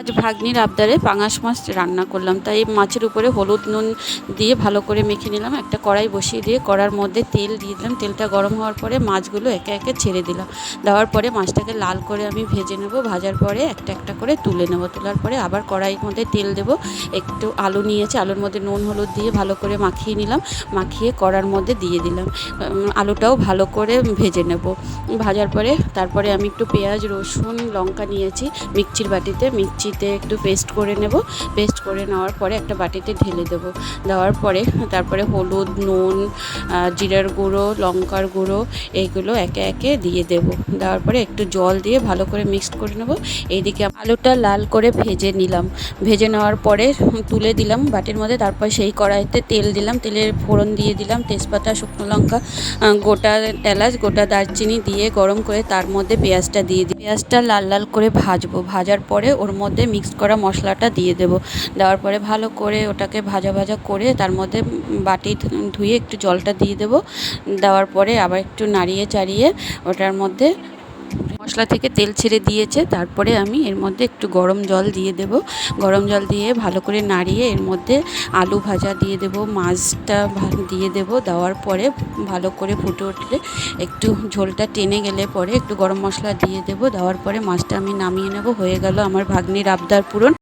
আজ ভাগ্নির আবদারে পাঙাশ মাছ রান্না করলাম। তাই মাছের উপরে হলুদ নুন দিয়ে ভালো করে মেখে নিলাম। একটা কড়াই বসিয়ে দিয়ে কড়ার মধ্যে তেল দিয়ে দিলাম। তেলটা গরম হওয়ার পরে মাছগুলো একে একে ছেড়ে দিলাম। দেওয়ার পরে মাছটাকে লাল করে আমি ভেজে নেব। ভাজার পরে একটা একটা করে তুলে নেব। তোলার পরে আবার কড়াইয়ের মধ্যে তেল দেব। একটু আলু নিয়েছি। আলুর মধ্যে নুন, হলুদ দিয়ে ভালো করে মাখিয়ে নিলাম। মাখিয়ে কড়ার মধ্যে দিয়ে দিলাম। আলুটাও ভালো করে ভেজে নেব। ভাজার পরে তারপরে আমি একটু পেঁয়াজ, রসুন, লঙ্কা নিয়েছি মিক্সির বাটিতে। মিক্সিতে একটু পেস্ট করে নেব। পেস্ট করে নেওয়ার পরে একটা বাটিতে ঢেলে দেবো। দেওয়ার পরে তারপরে হলুদ, নুন জিরার গুঁড়ো, লঙ্কার গুঁড়ো এইগুলো একে একে দিয়ে দেবো। দেওয়ার পরে একটু জল দিয়ে ভালো করে মিক্সড করে নেব। এইদিকে আলুটা লাল করে ভেজে নিলাম। ভেজে নেওয়ার পরে তুলে দিলাম বাটির মধ্যে। তারপর সেই কড়াইতে তেল দিলাম। তেলের ফোড়ন দিয়ে দিলাম। তেজপাতা, শুকনো লঙ্কা গোটা এলাচ, গোটা দারচিনি দিয়ে গরম করে তার মধ্যে পেঁয়াজটা দিয়ে দিই পেঁয়াজটা লাল লাল করে ভাজবো। ভাজার পরে ওর মধ্যে মিক্স করা মশলাটা দিয়ে দেব। দেওয়ার পরে ভালো করে ওটাকে ভাজা ভাজা করে তার মধ্যে বাটি ধুয়ে একটু জলটা দিয়ে দেব। দেওয়ার পরে আবার একটু নাড়িয়ে চাড়িয়ে ওটার মধ্যে মশলা থেকে তেল ছেড়ে দিয়েছে, তারপরে আমি এর মধ্যে একটু গরম জল দিয়ে দেব। গরম জল দিয়ে ভালো করে নাড়িয়ে এর মধ্যে আলু ভাজা দিয়ে দেব, মাছটা দিয়ে দেব। দেওয়ার পরে ভালো করে ফুটে উঠলে একটু ঝোলটা টেনে গেলে পরে একটু গরম মশলা দিয়ে দেব। দেওয়ার পরে মাছটা আমি নামিয়ে নেব। হয়ে গেল আমার ভাগ্নির আবদার পূরণ।